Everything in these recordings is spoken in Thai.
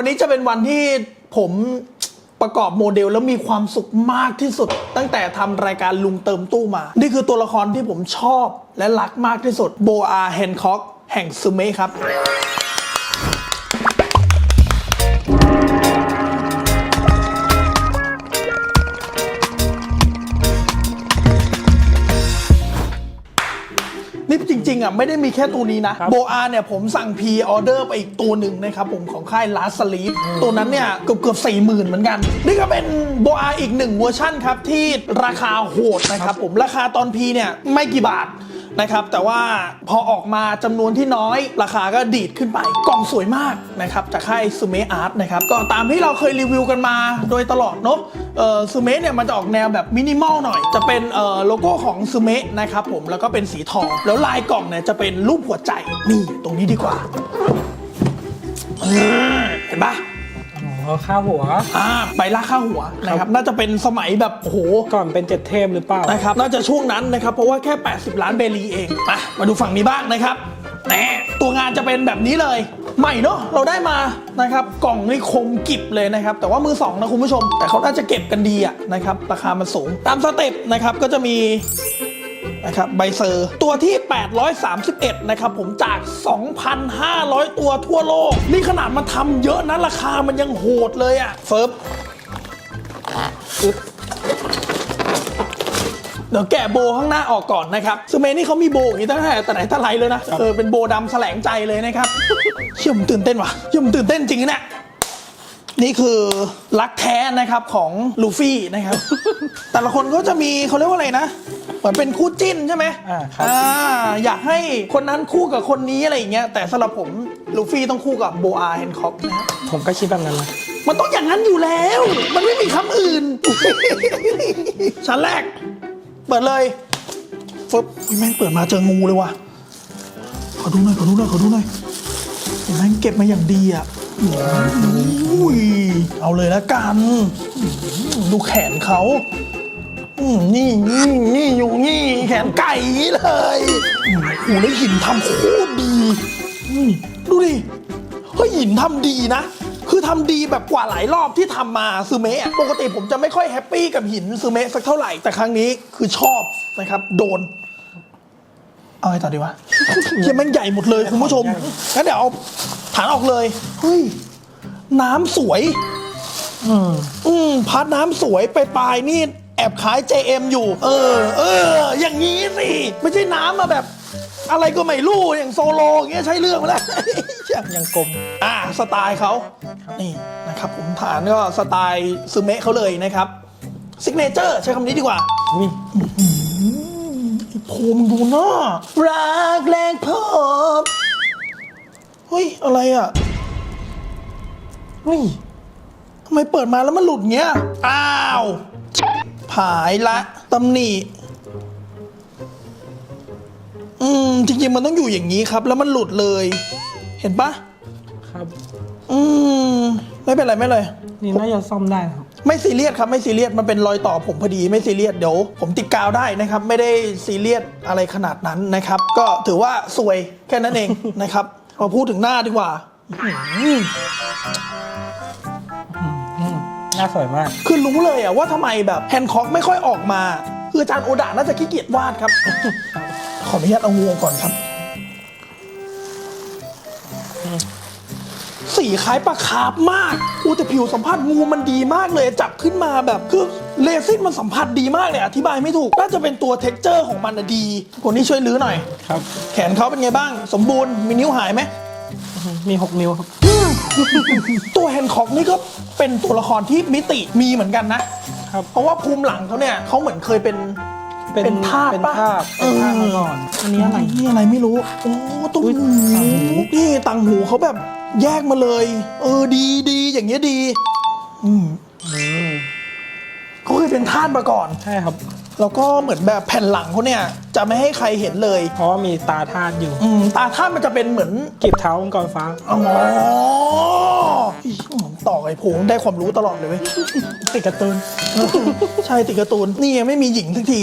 วันนี้จะเป็นวันที่ผมประกอบโมเดลแล้วมีความสุขมากที่สุด ตั้งแต่ทำรายการลุงเติมตู้มา นี่คือตัวละครที่ผมชอบและรักมากที่สุดโบอาแฮนคอกแห่งซูเมะครับ ริงๆอะไม่ได้มีแค่ตัวนี้นะโบอาเนี่ยผมสั่งพ r ออเดอร์ไปอีกตัวหนึ่งนะครับผมของค่ายลาสลีฟตัวนั้นเนี่ยเกือบเกือบสี่หมื่นเหมือนกัน นี่ก็เป็นโบอาอีกหนึ่งเวอร์ชั่นครับ ที่ราคาโหดนะครับผมราคาตอนพีเนี่ยไม่กี่บาท นะครับ แต่ว่าพอออกมาจำนวนที่น้อย ราคาก็ดีดขึ้นไป กล่องสวยมากนะครับ จากค่ายซูเมอาร์ตนะครับ ก็ตามที่เราเคยรีวิวกันมาโดยตลอดเนาะเออซูเมเนี่ยมันจะออกแนวแบบมินิมอลหน่อย จะเป็นเออโลโก้ของซูเมนะครับผม แล้วก็เป็นสีทอง แล้วลายกล่องเนี่ยจะเป็นรูปหัวใจ นี่ตรงนี้ดีกว่าเห็นปะ อ๋อข้าวหัว อ่าใบลากข้างหัวนะครับน่าจะเป็นสมัยแบบโอ้โหก่อนเป็นเจ็ดเทพหรือเปล่านะครับน่าจะช่วงนั้นนะครับเพราะว่าแค่ 80 ล้านเบลีเองมามาดูฝั่งนี้บ้างนะครับแหมตัวงานจะเป็นแบบนี้เลยใหม่เนาะเราได้มานะครับกล่องนี่คมกิบเลยนะครับ แต่ว่ามือสองนะคุณผู้ชม แต่เขาน่าจะเก็บกันดีอะนะครับราคามันสูงตามสเต็ปนะครับก็จะมี นะครับใบเซอร์ ตัวที่ 831 นะครับผมจาก 2,500 ตัวทั่วโลก นี่ขนาดมันทำเยอะนะราคามันยังโหดเลยอะเฟิร์บเดี๋ยวแกะโบข้างหน้าออกก่อนนะครับซูเมนี่เขามีโบอย่างนี้ตั้งแต่แต่ไหนแต่ไรเลยนะเออเป็นโบดำแสลงใจเลยนะครับเชื่อมตื่นเต้นว่ะเชื่อมตื่นเต้นจริงนะ นี่ยนี่คือรักแท้นะครับของลูฟี่นะครับ แต่ละคนก็จะมีเขาเรียกว่าอะไรนะ เหมือนเป็นคู่จิ้นใช่ไหมอ่าครับ อ่าอยากให้คนนั้นคู่กับคนนี้อะไรอย่างเงี้ยแต่สำหรับผมลูฟี่ต้องคู่กับโบอาแฮนคอกนะฮะผมก็คิดแบบนั้นนะมันต้องอย่างนั้นอยู่แล้ว มันไม่มีคำอื่น ชั้นแรก เปิดเลยฟึบอุ๊ยแม่งเปิดมาเจองูเลยว่ะ ขอดูหน่อย ขอดูหน่อย ขอดูหน่อยเห็นไหมเก็บมาอย่างดีอะ อุ้ยเอาเลยล้วกัน ดูแขนเขาอืมนี่นี่นี่อยู่นี่แขนไก่เลยอืมโอ้แล้วหินทำโคตรดีอืมดูดิเฮ้ยหินทำดีนะ คือทำดีแบบกว่าหลายรอบที่ทำมาซูเมะอะปกติผมจะไม่ค่อยแฮปปี้กับหินซูเมะสักเท่าไหร่แต่ครั้งนี้คือชอบนะครับ โดน เอาไงต่อดีวะ เฮียแม่งใหญ่หมดเลยคุณผู้ชมงั้นเดี๋ยวเอา ฐานออกเลยเฮ้ยน้ำสวย อืมอืมพาร์ทน้ำสวยไปปลายๆนี่แอบขาย JM อยู่ เออ เออ อย่างนี้สิไม่ใช่น้ำมาแบบ อะไรก็ไม่รู้อย่างโซโลอย่างเงี้ยใช้เรื่องมาแล้ว ยังกลมอ่าสไตล์เขานี่นะครับผมฐานก็สไตล์ซูเมะเขาเลยนะครับซิกเนเจอร์ใช้คำนี้ดีกว่าอุ้ยไอ้โพมงดูหน้ารักแรกพบ เฮ้ย อะไรอะอุ้ยทำไมเปิดมาแล้วมันหลุดเงี้ย อ้าว ผายละตำหนิอืม จริงๆ มันต้องอยู่อย่างนี้ครับ แล้วมันหลุดเลย เห็นปะครับ อืม ไม่เป็นไรไม่เลย นี่น่าจะซ่อมได้นะครับ ไม่ซีเรียสครับ ไม่ซีเรียสมันเป็นรอยต่อผมพอดีไม่ซีเรียสเดี๋ยวผมติดกาวได้นะครับ ไม่ได้ซีเรียสอะไรขนาดนั้นนะครับ ก็ถือว่าสวยแค่นั้นเองนะครับ มาพูดถึงหน้าดีกว่าอื้อหืออืมหน่าสวยมาก คือรู้เลยอะว่าทำไมแบบแฮนค็อกไม่ค่อยออกมา คืออาจารย์โอดะน่าจะขี้เกียจวาดครับ ขออนุญาตเอางูออกก่อนครับ สีคล้ายปลาคาร์ฟมากอูแต่ผิวสัมผัสงูมันดีมากเลยจับขึ้นมาแบบคือเลซินมันสัมผัสดีมากเลยอธิบายไม่ถูก น่าจะเป็นตัวเท็กเจอร์ของมันนะดีคนนี้ช่วยลื้อหน่อยครับ แขนเขาเป็นไงบ้าง สมบูรณ์มีนิ้วหายไหมมีหกนิ้วครับ ตัวแฮนค็อกนี่ก็เป็นตัวละครที่มิติมีเหมือนกันนะครับเพราะว่าภูมิหลังเขาเนี่ยเขาเหมือนเคยเป็น เป็นเป็นทาสเป็นปะทาสเป็นทาสมาก่อนอันนี้อะไรนี่อะไรไม่รู้ โอ้ตุ้งอุ๊ยหูต่างหูนี่ต่างหูเขาแบบแยกมาเลย เออดีดีอย่างเงี้ยดี อืม อืมเขาเคยเป็นทาสมาก่อน ใช่ครับ แล้วก็เหมือนแบบแผ่นหลังเขาเนี่ยจะไม่ให้ใครเห็นเลย เพราะว่ามีตาทาสอยู่อืมตาทาสมันจะเป็นเหมือนกีบเท้ามังกรฟ้า อ๋ออีต่อไอ้โพงได้ความรู้ตลอดเลยเว้ย ติดการ์ตูน ใช่ติดการ์ตูน นี่ยังไม่มีหญิงสักที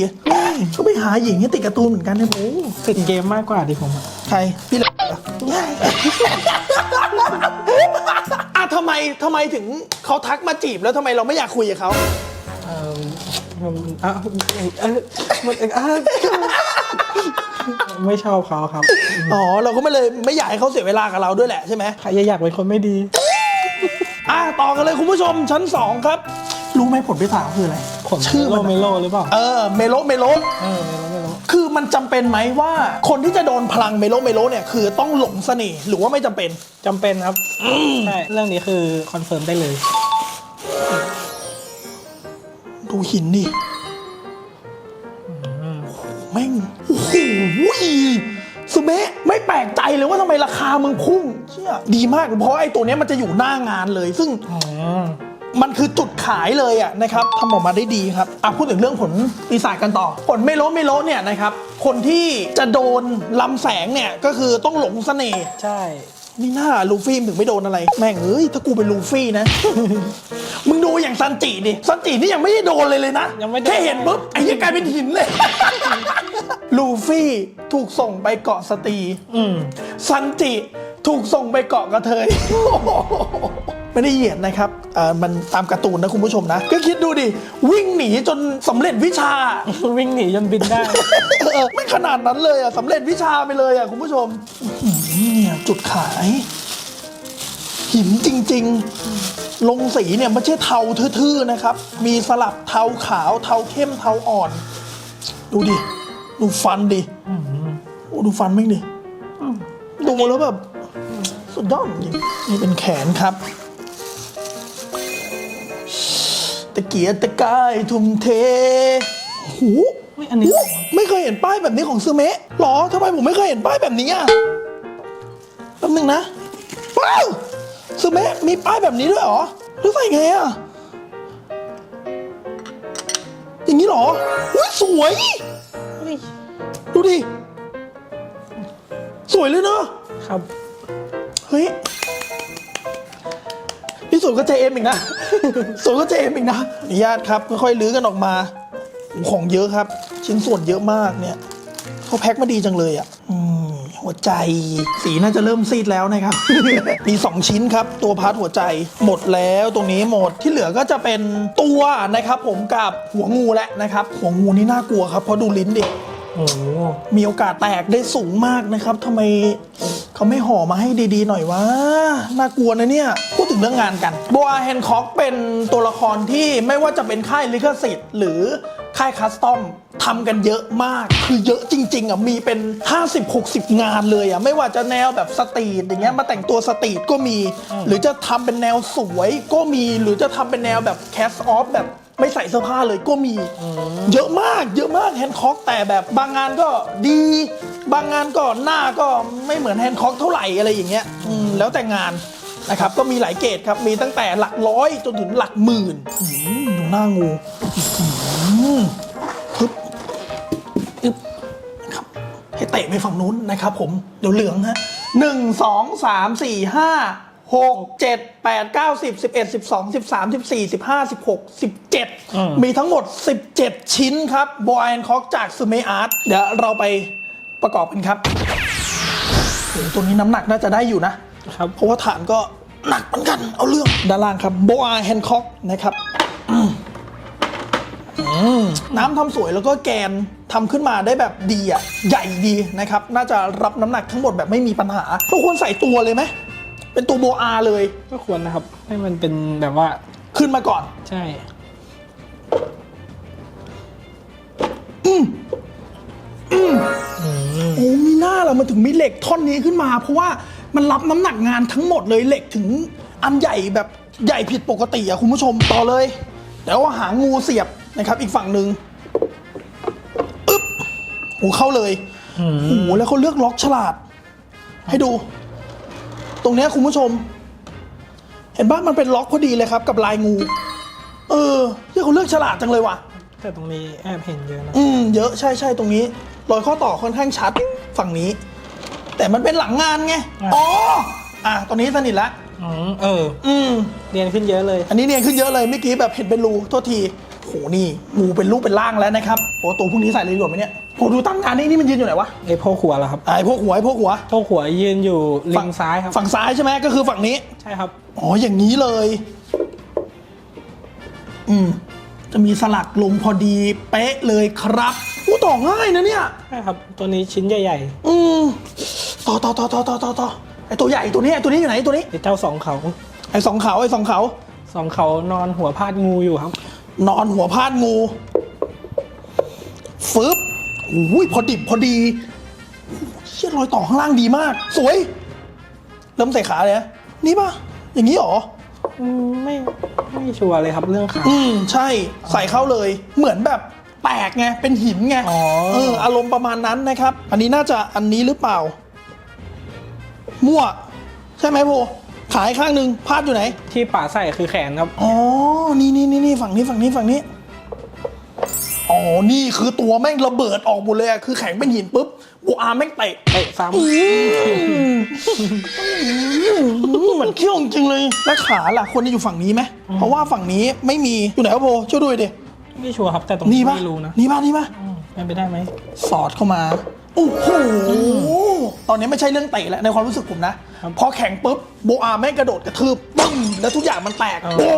ก็ไปหาหญิงให้ติดการ์ตูนเหมือนกันนะโอ้ติดเกมมากกว่าดิผมอะใครพี่เหลออะทำไมทำไมถึงเขาทักมาจีบแล้วทำไมเราไม่อยากคุยกับเขา ไม่ชอบเขาครับ อ๋อ เราก็ไม่เลยไม่อยากให้เขาเสียเวลากับเราด้วยแหละใช่ไหมใครจะอยากเป็นคนไม่ดี อะต่อกันเลยคุณผู้ชมชั้นสองครับ รู้ไหมผลพิษาคืออะไรผลชื่อมันเมโลหรือเปล่า เออ เมโลเมโลเออไม่รู้ไม่รู้คือมันจำเป็นไหมว่าคนที่จะโดนพลังเมโลเมโลเนี่ยคือต้องหลงเสน่ห์หรือว่าไม่จำเป็นจำเป็นครับใช่เรื่องนี้คือคอนเฟิร์มได้เลย ดูหินดิแม่งโอ้โหสเมะไม่แปลกใจเลยว่าทำไมราคามึงพุ่งเชี่ยดีมากเพราะไอ้ตัวเนี้ยมันจะอยู่หน้างานเลย ซึ่งมันคือจุดขายเลยอะนะครับทำออกมาได้ดีครับอะพูดถึงเรื่องผลปีศาจกันต่อ ผลไม่โลไม่โลเนี่ยนะครับ คนที่จะโดนลำแสงเนี่ยก็คือต้องหลงเสน่ห์ใช่ นี่หน้าลูฟี่ถึงไม่โดนอะไร แม่งเอ้ยถ้ากูเป็นลูฟี่นะ มึงดู อย่างซันจิดิซันจินี่ยังไม่ได้โดนเลยเลยนะยังไม่โดน แค่เห็นปุ๊บไอ้เหี้ยังกลายเป็นหินเลย ลูฟี่ถูกส่งไปเกาะสตรีอืม ซันจิถูกส่งไปเกาะกระเทย ไม่ได้เหยียดนะครับเอ่อมันตามการ์ตูนนะคุณผู้ชมนะ ก็คิดดูดิ วิ่งหนีจนสำเร็จวิชา วิ่งหนีจนบินได้ เออไม่ขนาดนั้นเลยอะสำเร็จวิชาไปเลยอะคุณผู้ชมอื้อหือเนี่ยจุดขาย หินจริง ๆ ลงสีเนี่ยไม่ใช่เทาทื่อๆนะครับ มีสลับเทาขาวเทาเข้มเทาอ่อน ดูดิ ดูฟันดิโอ้ดูฟันแม่งดิดูแล้วแบบ สุดยอดจริงนี่เป็นแขนครับตะเกียกตะกายทุ่มเทโอ้โหอุ๊ยอันนี้โไม่เคยเห็นป้ายแบบนี้ของซูเมะหรอทำไมผมไม่เคยเห็นป้ายแบบนี้อะแป๊บนึงนะว้าว ซูเมะมีป้ายแบบนี้ด้วยเหรอแล้วใส่ไงอะอย่างนี้เหรออุ้ยสวยเฮ้ยดูดิ สวยเลยเนอะครับ เฮ้ยนี่สวยก็เจเอ็มอีกนะ สวยก็เจเอ็มอีกนะอนุญาตครับ ค่อยๆลื้อกันออกมาโอ้ของเยอะครับ ชิ้นส่วนเยอะมากเนี่ยเขาแพ็คมาดีจังเลยอะอืม หัวใจ สีน่าจะเริ่มซีดแล้วนะครับ มี 2 ชิ้นครับ ตัวพาร์ทหัวใจหมดแล้วตรงนี้หมดที่เหลือก็จะเป็นตัวนะครับ ผมกับหัวงูแหละนะครับ หัวงูนี่น่ากลัวครับเพราะดูลิ้นดิ โอ้โหมีโอกาสแตกได้สูงมากนะครับทำไมเขาไม่ห่อมาให้ดีๆ หน่อยวะน่ากลัวนะเนี่ย พูดถึงเรื่องงานกันบัวแฮนคอกเป็นตัวละครที่ไม่ว่าจะเป็นค่ายลิขสิทธิ์ หรือค่ายคัสตอมทำกันเยอะมาก คือเยอะจริงๆอะมีเป็น 50-60 งานเลยอะไม่ว่าจะแนวแบบสตรีทอย่างเงี้ยมาแต่งตัวสตรีทก็มี หรือจะทำเป็นแนวสวยก็มีหรือจะทำเป็นแนวแบบแคสออฟแบบ ไม่ใส่เสื้อผ้าเลยก็มี เยอะมาก เยอะมากแฮนด์คอกแต่แบบบางงานก็ดี บางงานก็หน้าก็ไม่เหมือนแฮนด์คอกเท่าไหร่อะไรอย่างเงี้ยอืมแล้วแต่งานนะครับ ก็มีหลายเกรดครับ มีตั้งแต่หลักร้อยจนถึงหลักหมื่นอืมดูหน้างูอืมฮึบอึบนะครับให้เตะไปฝั่งนู้นนะครับผม เดี๋ยวเหลืองฮะหนึ่งสองสามสี่ห้า หกเจ็ดแปดเก้าสิบสิบเอ็ดสิบสองสิบสามสิบสี่สิบห้าสิบหกสิบเจ็ดมีทั้งหมด17ชิ้นครับบอยแอนคอกจากซูเมอาร์ตเดี๋ยวเราไปประกอบกันครับโอ้โหตัวนี้น้ำหนักน่าจะได้อยู่นะครับเพราะว่าฐานก็หนักเหมือนกันเอาเรื่องด้านล่างครับโบอาแฮนคอกนะครับอืมอืมน้ำทำสวยแล้วก็แกนทำขึ้นมาได้แบบดีอะ ใหญ่ดีนะครับ น่าจะรับน้ำหนักทั้งหมดแบบไม่มีปัญหาเราควรใส่ตัวเลยไหม เป็นตัวโบอาเลย ก็ควรนะครับ ให้มันเป็นแบบว่าขึ้นมาก่อน ใช่โอ้มีหน้าเรามันถึงมีเหล็กท่อนนี้ขึ้นมา เพราะว่ามันรับน้ำหนักงานทั้งหมดเลยเหล็กถึงอันใหญ่แบบใหญ่ผิดปกติอะคุณผู้ชมต่อเลยเดี๋ยวเอาหางงูเสียบนะครับอีกฝั่งหนึ่งอึ๊บโอ้เข้าเลยโอ้โหแล้วเขาเลือกล็อกฉลาด ให้ดูต รงเนี้ยคุณผู้ชม เห็นบ้านมันเป็นล็อกพอดีเลยครับ กับลายงู เออที่เขาเลือกฉลาดจังเลยว่ะ แต่ตรงนี้แอบเห็นเยอะนะอืมเยอะใช่ใช่ตรงนี้ รอยข้อต่อค่อนข้างชัดฝั่งนี้ แต่มันเป็นหลังงานไงอ๋ออะตอนนี้สนิทละอืมเออ อืม เรียนขึ้นเยอะเลย อันนี้เนียนขึ้นเยอะเลยเมื่อกี้แบบเห็นเป็นรูโทษทีโหนี่งูเป็นรูปเป็นร่างแล้วนะครับโอ้ตัวพวกนี้ใส่เลยดีกว่าไหมเนี่ย โหดูตั้งงานนี่นี่มันยืนอยู่ไหนวะไอ้พ่อขัวแล้วครับ ไอ้พวกหัวไอ้พวกหัวพ่อขัวยืนอยู่ลิงซ้ายครับ ฝั่งซ้ายใช่ไหมก็คือฝั่งนี้ ใช่ครับ อ๋อ อย่างนี้เลย อืม จะมีสลักลงพอดีเป๊ะเลยครับอู้ต่อง่ายนะเนี่ย ใช่ครับ ตัวนี้ชิ้นใหญ่อืม ต่อต่อต่อต่อต่อต่อต่อไอตัวใหญ่ตัวนี้ไอตัวนี้อยู่ไหนไอ้ตัวนี้ ๆไอ้เจ้าสองเขาไอสองเขาไอสองเขา สองเขานอนหัวพาดงูอยู่ครับ นอนหัวพาดงูฟึบ อุ้ยพอดิบพอดีเชี่ยรอยต่อข้างล่างดีมาก สวย เริ่มใส่ขาเลยนะนี่ป่ะ อย่างนี้หรอ อืมไม่ไม่ชัวร์เลยครับเรื่องขาอืมใช่ใส่เข้าเลย เหมือนแบบแตกไงเป็นหินไงอ๋อเอออารมณ์ประมาณนั้นนะครับ อันนี้น่าจะอันนี้หรือเปล่า มั่ว ใช่ไหมโบขายข้างหนึ่งพาดอยู่ไหน ที่ป่าใส่คือแขนครับ อ๋อ นี่นี่นี่นี่ฝั่งนี้ฝั่งนี้ฝั่งนี้ อ๋อ นี่คือตัวแม่งระเบิดออกหมดเลยอะคือแข็งเป็นหินปุ๊บโบอาร์มแม่งเตะเตะซ้อืมเหมือนเขี้ยวจริงๆเลย แล้วขาล่ะคนที่อยู่ฝั่งนี้ไหม เพราะว่าฝั่งนี้ไม่มี อยู่ไหนวะโบช่วยด้วยดิำไม่ชัวร์ครับแต่ตรงนี่นี้ปะไม่รู้นะนี่ปะนี่ปะอืมเป็นไปได้ไหมสอดเข้ามาโอ้โห ตอนนี้ไม่ใช่เรื่องเตะแล้วในความรู้สึกผมนะ พอแข่งปุ๊บโบอาร์แม่งกระโดดกระทืบปึ้งแล้วทุกอย่างมันแตกอ๋อโบ๊ะ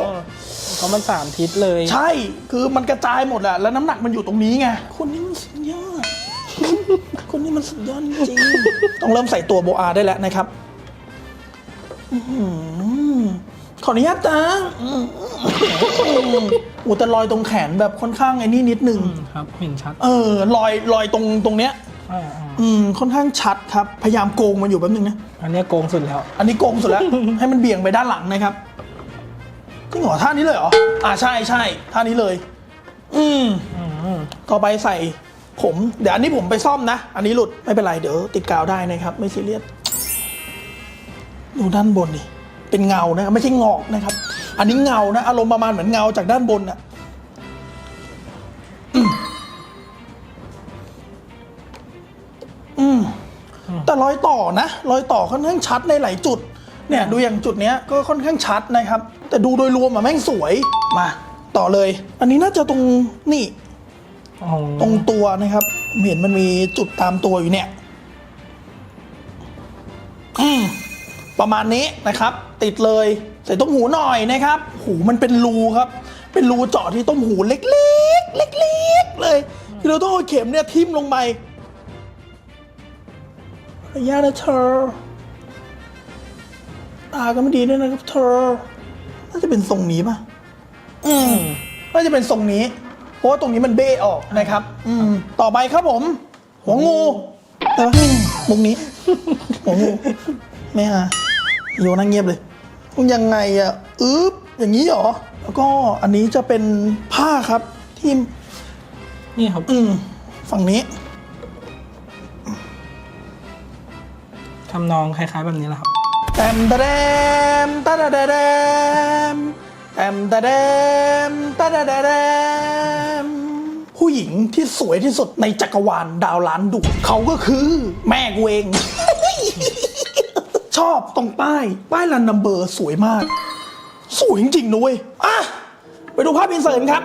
เพราะมันสามทิศเลย ใช่ คือมันกระจายหมดอะแล้วน้ำหนักมันอยู่ตรงนี้ไง คนนี้มันสุดยอด คนนี้มันสุดยอดจริง ต้องเริ่มใส่ตัวโบอาได้แล้วนะครับอื้อหือขออนุญาตจ้าอื้อโอ้แต่รอยตรงแขนแบบค่อนข้างไอ้นี่นิดนึง อืมครับ เห็นชัดเออ รอยรอยตรงตรงเนี้ย อ่าอ่าอืม ค่อนข้างชัดครับ พยายามโกงมันอยู่แป๊บนึงนะ อันเนี้ยโกงสุดแล้ว อันนี้โกงสุดแล้ว ให้มันเบี่ยงไปด้านหลังนะครับ จริงเหรอท่านี้เลยเหรอ อ่าใช่ใช่ท่านี้เลยอืมอืมต่อไปใส่ผม เดี๋ยวอันนี้ผมไปซ่อมนะ อันนี้หลุดไม่เป็นไร เดี๋ยวติดกาวได้นะครับ ไม่ซีเรียส ดูด้านบนดิ เป็นเงานะครับไม่ใช่งอกนะครับ อันนี้เงานะ อารมณ์ประมาณเหมือนเงาจากด้านบนอะอืมอืมแต่รอยต่อนะ รอยต่อค่อนข้างชัดในหลายจุด เนี่ย ดูอย่างจุดเนี้ยก็ค่อนข้างชัดนะครับ แต่ดูโดยรวมอะแม่งสวยมา ต่อเลย อันนี้น่าจะตรงนี่ อ๋อตรงตัวนะครับผมเห็นมันมีจุดตามตัวอยู่เนี่ยอืมประมาณนี้นะครับ ติดเลยใส่ต้มหูหน่อยนะครับ หูมันเป็นรูครับ เป็นรูเจาะที่ต้มหูเล็กๆ เล็กๆ เลยที่เราต้องเอาเข็มเนี่ยทิ่มลงไประยะนะเธอตาก็ไม่ดีด้วยนะครับเธอ น่าจะเป็นทรงนี้ป่ะอืมน่าจะเป็นทรงนี้ เพราะว่าตรงนี้มันเบ้ออกนะครับ อืมต่อไปครับผม หัวงูแต่ว่ามุกนี้ หัวงู ไม่ฮะโยนั่งเงียบเลยยังไงอะอึ๊บอย่างนี้เหรอ แล้วก็อันนี้จะเป็นผ้าครับที่นี่ครับ อืมฝั่งนี้ทำนองคล้ายๆแบบนี้แหละครับ แตมตะแดมตะดะดะแดมแตมตะแดมตะดะดะแดมผู้หญิงที่สวยที่สุดในจักรวาลดาวล้านดวงเขาก็คือแม่กูเอง ชอบตรงป้าย ป้ายรันนัมเบอร์สวยมาก สวยจริงๆนุ้ยอะไปดูภาพอินเสิร์ตครับ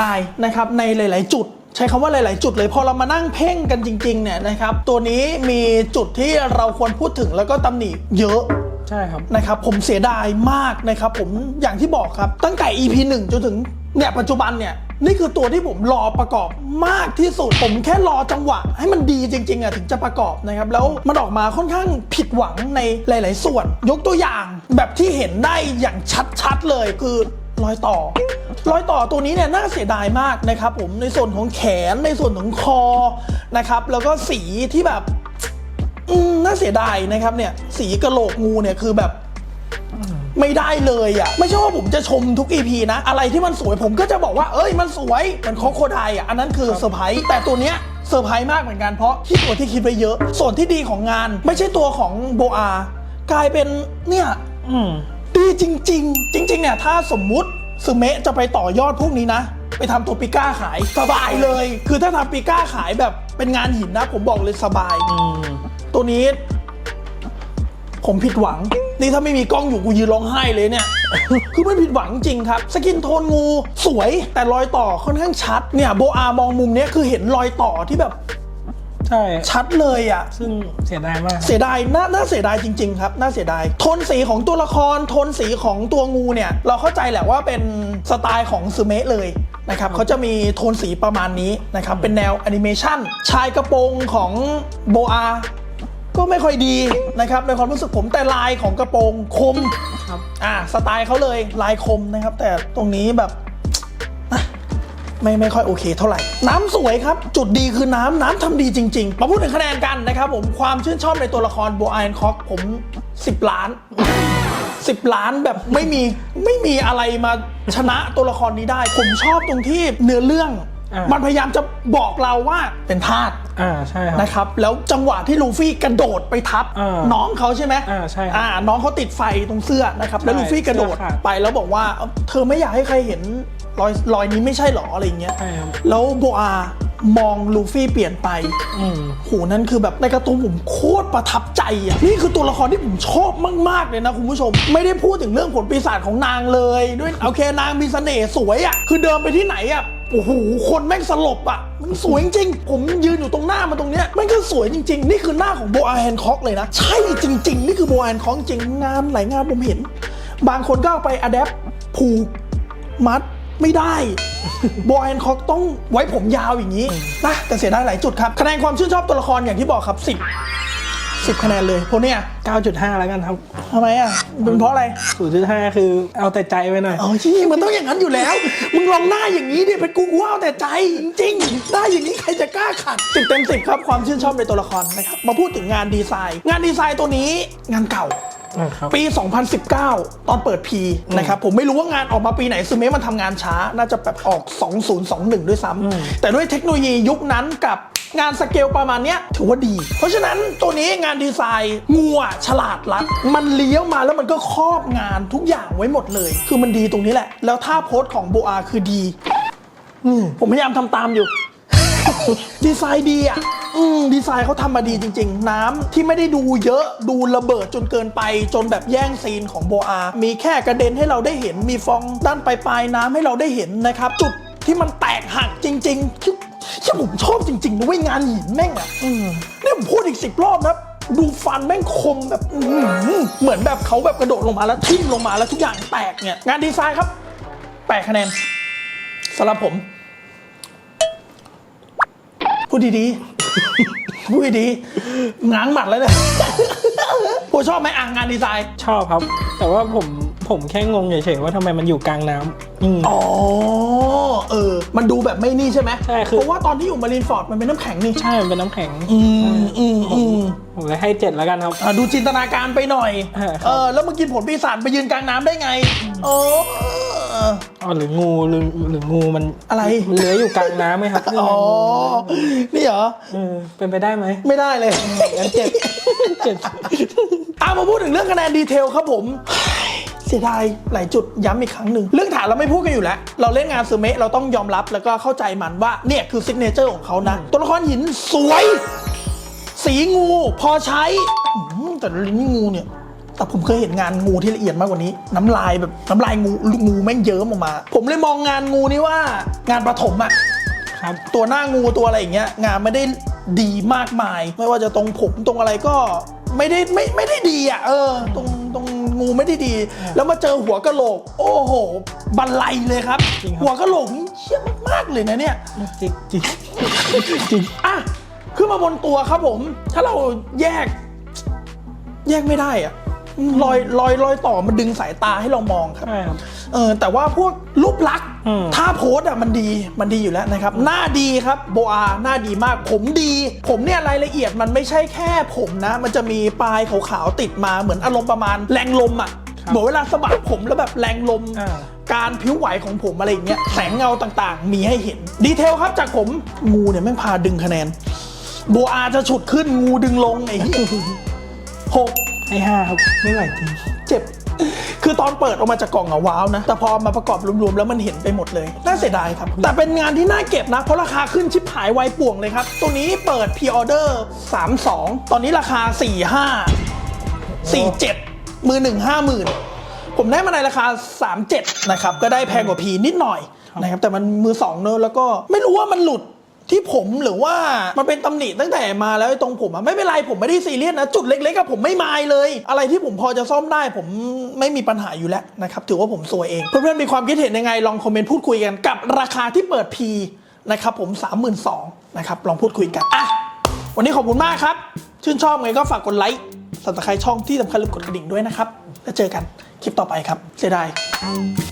ดายนะครับในหลาย ๆ จุด ใช้คำว่าหลาย ๆ จุดเลยพอเรามานั่งเพ่งกันจริง ๆ เนี่ยนะครับตัวนี้มีจุดที่เราควรพูดถึงแล้วก็ตำหนิเยอะใช่ครับนะครับผมเสียดายมากนะครับผมอย่างที่บอกครับตั้งแต่ EP 1 จนถึงเนี่ยปัจจุบันเนี่ยนี่คือตัวที่ผมรอประกอบมากที่สุด ผมแค่รอจังหวะ ให้มันดีจริงๆอะถึงจะประกอบนะครับแล้วมันออกมาค่อนข้างผิดหวังในหลาย ๆ ส่วน ยกตัวอย่างแบบที่เห็นได้อย่างชัด ๆ เลยคือ รอยต่อ รอยต่อตัวนี้เนี่ยน่าเสียดายมากนะครับผมในส่วนของแขนในส่วนของคอนะครับ แล้วก็สีที่แบบอืมน่าเสียดายนะครับเนี่ย สีกระโหลกงูเนี่ยคือแบบไม่ได้เลยอะ ไม่ใช่ว่าผมจะชมทุก EP นะ อะไรที่มันสวยผมก็จะบอกว่า เอ้ยมันสวยเหมือนโคโคไดอะอันนั้นคือเซอร์ไพรส์แต่ตัวเนี้ยเซอร์ไพรส์มากเหมือนกันเพราะที่ตัวที่คิดไว้เยอะ ส่วนที่ดีของงาน ไม่ใช่ตัวของโบอา กลายเป็นเนี่ย อืมดีจริงๆจริง ๆ เนี่ย ถ้าสมมุติซึเมะจะไปต่อยอดพวกนี้นะ ไปทำตัวปิก้าขายสบายเลย คือถ้าทำปิก้าขายแบบเป็นงานหินนะ ผมบอกเลยสบาย อืมตัวนี้ ผมผิดหวัง นี่ถ้าไม่มีกล้องอยู่กูยืนร้องไห้เลยเนี่ย คือมันผิดหวังจริงครับ สกินโทนงูสวยแต่รอยต่อค่อนข้างชัดเนี่ยโบอามองมุมเนี้ยคือเห็นรอยต่อที่แบบ ใช่ ชัดเลยอะ ซึ่งเสียดายมาก เสียดายน่าน่าเสียดายจริง ๆ ครับ น่าเสียดาย โทนสีของตัวละคร โทนสีของตัวงูเนี่ย เราเข้าใจแหละว่าเป็นสไตล์ของซูเมะเลยนะครับเขาจะมีโทนสีประมาณนี้นะครับ เป็นแนวแอนิเมชันชายกระโปรงของโบอาก็ไม่ค่อยดีนะครับในความรู้สึกผมแต่ลายของกระโปรงคมครับอ่าสไตล์เขาเลยลายคมนะครับ แต่ตรงนี้แบบ ไม่ไม่ค่อยโอเคเท่าไหร่ น้ำสวยครับ จุดดีคือน้ำน้ำทำดีจริงๆมาพูดถึงคะแนนกันนะครับผมความชื่นชอบในตัวละครโบไอ n นคอกผม 10 ล้าน 10 ล้านแบบไม่มีไม่มีอะไรมาชนะตัวละครนี้ได้ ผมชอบตรงที่เนื้อเรื่องอ่ามัมันพยายามจะบอกเราว่าเป็นทาสอ่าใช่ครับนะครับ แล้วจังหวะที่ลูฟี่กระโดดไปทับอ่าน้องเขาใช่ไหมอ่าใช่ครับอ่าน้องเขาติดไฟตรงเสื้อนะครับ แล้วใช่ลูฟี่กระโดดเสื้อขาดไปแล้วบอกว่าเอ้าเธอไม่อยากให้ใครเห็น รอยรอยนี้ไม่ใช่หรออะไรอย่างเงี้ย ใช่ครับแล้วโบอามองลูฟี่เปลี่ยนไปอืม โหนั่นคือแบบในการ์ตูนผมโคตรประทับใจอะ นี่คือตัวละครที่ผมชอบมาก ๆ เลยนะคุณผู้ชม ไม่ได้พูดถึงเรื่องผลปีศาจของนางเลย ด้วยโอเคนางมีเสน่ห์สวยอะ คือเดินไปที่ไหนอะ โอ้โห คนแม่งสลบอะ มันสวยจริงๆ ผมยืนอยู่ตรงหน้ามันตรงเนี้ยมันก็สวยจริง ๆ นี่คือหน้าของโบอาแฮนคอกเลยนะ ใช่จริง ๆ นี่คือโบอาแฮนคอกจริง งานหลายงานผมเห็น บางคนก็เอาไปอะแดปผูกมัด ไม่ได้ บอยแอนคอกต้องไว้ผมยาวอย่างนี้นะแต่เสียดายหลายจุดครับคะแนนความชื่นชอบตัวละครอย่างที่บอกครับ 10 10 คะแนนเลยพวกเนี้ย9.5 แล้วกันครับทำไมอะเป็นเพราะอะไร 0.5 คือเอาแต่ใจไว้หน่อยอ๋อที่มันต้องอย่างนั้นอยู่แล้ว มึงลองหน้าอย่างนี้ดิเป็นกูกูเอาแต่ใจจริงๆได้อย่างนี้ใครจะกล้าขัดสิบเต็มสิบครับ ความชื่นชอบในตัวละครนะครับ มาพูดถึงงานดีไซน์ งานดีไซน์ตัวนี้งานเก่าอ่าครับ ปี 2019 ตอนเปิด P นะครับผมไม่รู้ว่างานออกมาปีไหนซึเมะมันทำงานช้า น่าจะแบบออก 2021 ด้วยซ้ำแต่ด้วยเทคโนโลยียุคนั้นกับงานสเกลประมาณเนี้ยถือว่าดี เพราะฉะนั้นตัวนี้งานดีไซน์งัวฉลาดรัด มันเลี้ยวมาแล้วมันก็ครอบงานทุกอย่างไว้หมดเลย คือมันดีตรงนี้แหละ แล้วท่าโพสของโบอาคือดีอืมผมพยายามทำตามอยู่ ดีไซน์ดีอะอืมดีไซน์เขาทำมาดีจริง ๆ น้ำที่ไม่ได้ดูเยอะดูระเบิดจนเกินไป จนแบบแย่งซีนของโบอา มีแค่กระเด็นให้เราได้เห็นมีฟองด้านปลายๆน้ำให้เราได้เห็นนะครับ จุดที่มันแตกหักจริงๆที่ที่ผมชอบจริงๆนะเว้ยงานหินแม่งอะอืมนี่ผมพูดอีกสิบรอบนะดูฟันแม่งคมแบบอื้อหือเหมือนแบบเขาแบบกระโดดลงมาแล้วทิ่มลงมาแล้วทุกอย่างแตกเนี่ยงานดีไซน์ครับแปดคะแนนสำหรับผม พูดดีๆ พูดดีๆง้างหมัดแล้วเนี่ยผู้ชอบไหมอ่างงานดีไซน์ชอบครับ แต่ว่าผมผมแค่งงเฉยๆว่าทำไมมันอยู่กลางน้ำอืม อ๋อเออ มันดูแบบไม่นี่ใช่ไหมใช่คือ เพราะว่าตอนที่อยู่มารีนฟอร์ดมันเป็นน้ำแข็งนี่ใช่มันเป็นน้ำแข็ง อืมอืมอืมผมเลยให้เจ็ดแล้วกันครับ อะดูจินตนาการไปหน่อย เออครับ เออ แล้วมึงกินผลปีศาจไปยืนกลางน้ำได้ไงโอ้เอ อ อ๋อหรืองูหรือหรืองูมันอะไร มันเลื้อยอยู่กลางน้ำไหมครับอ๋อ นี่เหรอ เออเป็นไปได้ไหมไม่ได้เลย งั้นเจ็ดเจ็ดเอามาพูดถึงเรื่องคะแนนดีเทลครับผม เสียดายหลายจุดย้ำอีกครั้งหนึ่งเรื่องฐานเราไม่พูดกันอยู่แล้ว เราเล่นงานซูเมะเราต้องยอมรับแล้วก็เข้าใจมันว่าเนี่ยคือซิกเนเจอร์ของเขานะ ตัวละครหินสวย สีงูพอใช้อื้อหือแต่ลิ้นงูเนี่ย แต่ผมเคยเห็นงานงูที่ละเอียดมากกว่านี้ น้ำลายแบบน้ำลายงูงูแม่งเยิ้มออกมา ผมเลยมองงานงูนี้ว่างานประถมอะครับตัวหน้างูตัวอะไรอย่างเงี้ยงานไม่ได้ดีมากมาย ไม่ว่าจะตรงผมตรงอะไรก็ไม่ได้ไม่ไม่ได้ดีอะเออตรงตรงงูไม่ได้ดี แล้วมาเจอหัวกะโหลก โอ้โห บันไลเลยครับ จริงครับ หัวกะโหลกนี่เชี่ยมากๆเลยนะเนี่ย จริงจริงจริงอะขึ้นมาบนตัวครับผม ถ้าเราแยก แยกไม่ได้อะ รอยรอยรอยต่อมันดึงสายตาให้เรามองครับใช่ครับ เออแต่ว่าพวกรูปลักษณ์อืม ท่าโพสอะมันดีมันดีอยู่แล้วนะครับ หน้าดีครับโบอาหน้าดีมาก ผมดี ผมเนี่ยรายละเอียดมันไม่ใช่แค่ผมนะ มันจะมีปลายขาวๆติดมาเหมือนอารมณ์ประมาณแรงลมอะครับเหมือนเวลาสะบัดผมแล้วแบบแรงลม อ่า การผิวไหวของผมอะไรอย่างเงี้ยแสงเงาต่างๆ มีให้เห็น ดีเทลครับจากผมงูเนี่ยแม่งพาดึงคะแนน โบอาจะฉุดขึ้นงูดึงลงไอ้เหี้ยหก ให้ห้าครับไม่ไหวจริงเจ็บ คือตอนเปิดออกมาจากกล่องอะว้าวนะ แต่พอมาประกอบรวมๆ แล้วมันเห็นไปหมดเลย น่าเสียดายครับ แต่เป็นงานที่น่าเก็บนะ เพราะราคาขึ้นชิบหายไวป่วงเลยครับ ตัวนี้เปิดพ r ออเดอร์32 ตอนนี้ราคา 45 47 มือหนึ่งห้าหมื่นผมได้มาในราคา 37 นะครับ ก็ได้แพงกว่าพีนิดหน่อยนะครับ แต่มันมือสองเนอะแล้วก็ไม่รู้ว่ามันหลุด ที่ผมหรือว่ามันเป็นตำหนิตั้งแต่มาแล้วตรงผมอะไม่เป็นไรผมไม่ได้ซีเรียสนะจุดเล็กๆกับผมไม่มายเลย อะไรที่ผมพอจะซ่อมได้ผมไม่มีปัญหาอยู่แล้วนะครับถือว่าผมซวยเองเพื่อนๆมีความคิดเห็นยังไงลองคอมเมนต์พูดคุยกันกับราคาที่เปิดพีนะครับผม 32,000นะครับลองพูดคุยกันอะวันนี้ขอบคุณมากครับ ชื่นชอบไงก็ฝากกดไลค์สับสไครช่องที่สำคัญลืมกดกระดิ่งด้วยนะครับ แล้วเจอกันคลิปต่อไปครับ เสียดายうん。